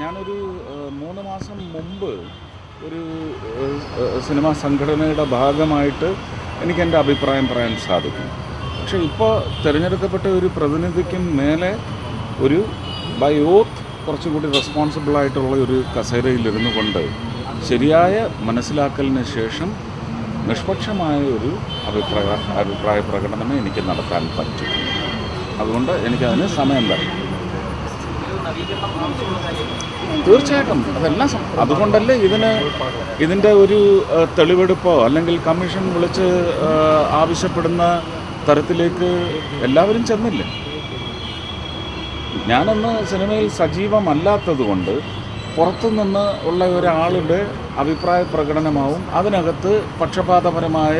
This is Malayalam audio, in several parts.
ഞാനൊരു മൂന്ന് മാസം മുമ്പ് ഒരു സിനിമാ സംഘടനയുടെ ഭാഗമായിട്ട് എനിക്ക് എന്റെ അഭിപ്രായം പറയാൻ സാധിക്കും. പക്ഷെ ഇപ്പോൾ തിരഞ്ഞെടുക്കപ്പെട്ട ഒരു പ്രതിനിധിക്കും മേലെ ഒരു ബൈ ഓത്ത് കുറച്ചുകൂടി റെസ്പോൺസിബിളായിട്ടുള്ള ഒരു കസേരയിലിരുന്നു കൊണ്ട് ശരിയായ മനസ്സിലാക്കലിന് ശേഷം നിഷ്പക്ഷമായ ഒരു അഭിപ്രായ അഭിപ്രായ പ്രകടനമേ എനിക്ക് നടത്താൻ പറ്റും. അതുകൊണ്ട് എനിക്കതിന് സമയം തരണം. തീർച്ചയായിട്ടും. അതെല്ലാം അതുകൊണ്ടല്ലേ ഇതിന് ഇതിന്റെ ഒരു തെളിവെടുപ്പോ അല്ലെങ്കിൽ കമ്മീഷൻ വിളിച്ച് ആവശ്യപ്പെടുന്ന തരത്തിലേക്ക് എല്ലാവരും ചെന്നില്ലേ? ഞാനന്ന് സിനിമയിൽ സജീവമല്ലാത്തത് കൊണ്ട് പുറത്തുനിന്ന് ഉള്ള ഒരാളുടെ അഭിപ്രായ പ്രകടനമാവും അതിനകത്ത് പക്ഷപാതപരമായ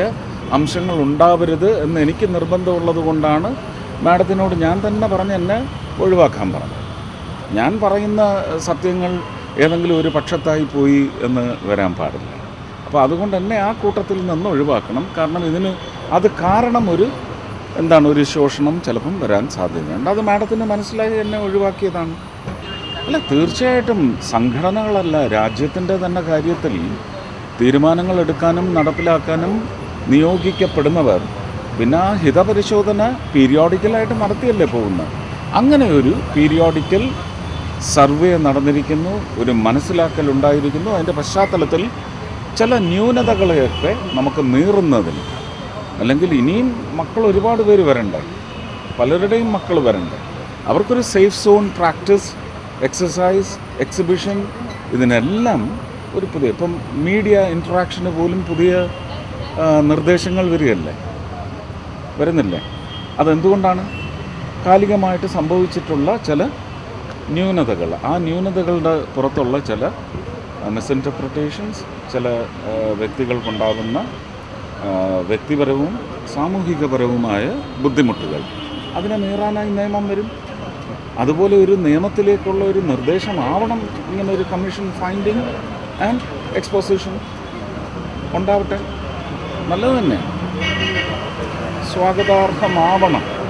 അംശങ്ങൾ ഉണ്ടാവരുത് എന്ന് എനിക്ക് നിർബന്ധമുള്ളത് കൊണ്ടാണ് മാഡത്തിനോട് ഞാൻ തന്നെ പറഞ്ഞ് എന്നെ ഒഴിവാക്കാൻ പറഞ്ഞത്. ഞാൻ പറയുന്ന സത്യങ്ങൾ ഏതെങ്കിലും ഒരു പക്ഷത്തായി പോയി എന്ന് വരാൻ പാടില്ല. അപ്പോൾ അതുകൊണ്ട് തന്നെ ആ കൂട്ടത്തിൽ നിന്ന് ഒഴിവാക്കണം. കാരണം ഇതിന് അത് കാരണം ഒരു എന്താണ് ഒരു ശോഷണം ചിലപ്പം വരാൻ സാധ്യതയുണ്ട്. അത് മാഡത്തിന് മനസ്സിലായി എന്നെ ഒഴിവാക്കിയതാണ്. അല്ല തീർച്ചയായിട്ടും സംഘടനകളല്ല രാജ്യത്തിന്റെ തന്നെ കാര്യത്തിൽ തീരുമാനങ്ങൾ എടുക്കാനും നടപ്പിലാക്കാനും നിയോഗിക്കപ്പെടുന്നവർ പിന്നെ ആ ഹിതപരിശോധന പീരിയോഡിക്കലായിട്ട് നടത്തിയല്ലേ പോകുന്നത്? അങ്ങനെ ഒരു പീരിയോഡിക്കൽ സർവേ നടന്നിരിക്കുന്നു ഒരു മനസ്സിലാക്കൽ ഉണ്ടായിരിക്കുന്നു. അതിന്റെ പശ്ചാത്തലത്തിൽ ചില ന്യൂനതകളെയൊക്കെ നമുക്ക് നീറുന്നതിന്. അല്ലെങ്കിൽ ഇനിയും മക്കൾ ഒരുപാട് പേര് വരണ്ടേ? പലരുടെയും മക്കൾ വരണ്ടേ? അവർക്കൊരു safe zone practice exercise exhibition ഇതിനെല്ലാം ഒരു പുതിയ ഇപ്പം മീഡിയ ഇൻട്രാക്ഷന് പോലും പുതിയ നിർദ്ദേശങ്ങൾ വരികയല്ലേ? വരുന്നില്ലേ? അതെന്തുകൊണ്ടാണ്? കാലികമായിട്ട് സംഭവിച്ചിട്ടുള്ള ചില ന്യൂനതകൾ. ആ ന്യൂനതകളുടെ പുറത്തുള്ള ചില മിസ്ഇന്റർപ്രിട്ടേഷൻസ് ചില വ്യക്തികൾക്കുണ്ടാകുന്ന വ്യക്തിപരവും സാമൂഹികപരവുമായ ബുദ്ധിമുട്ടുകൾ. അതിനെ നേരാനായി നിയമം വരും. അതുപോലെ ഒരു നിയമത്തിലേക്കുള്ള ഒരു നിർദ്ദേശമാവണം ഇങ്ങനെ ഒരു കമ്മീഷൻ ഫൈൻഡിങ് ആൻഡ് എക്സ്പോസിഷൻ ഉണ്ടാവട്ടെ. നല്ലത് തന്നെ. സ്വാഗതാർഹമാവണം.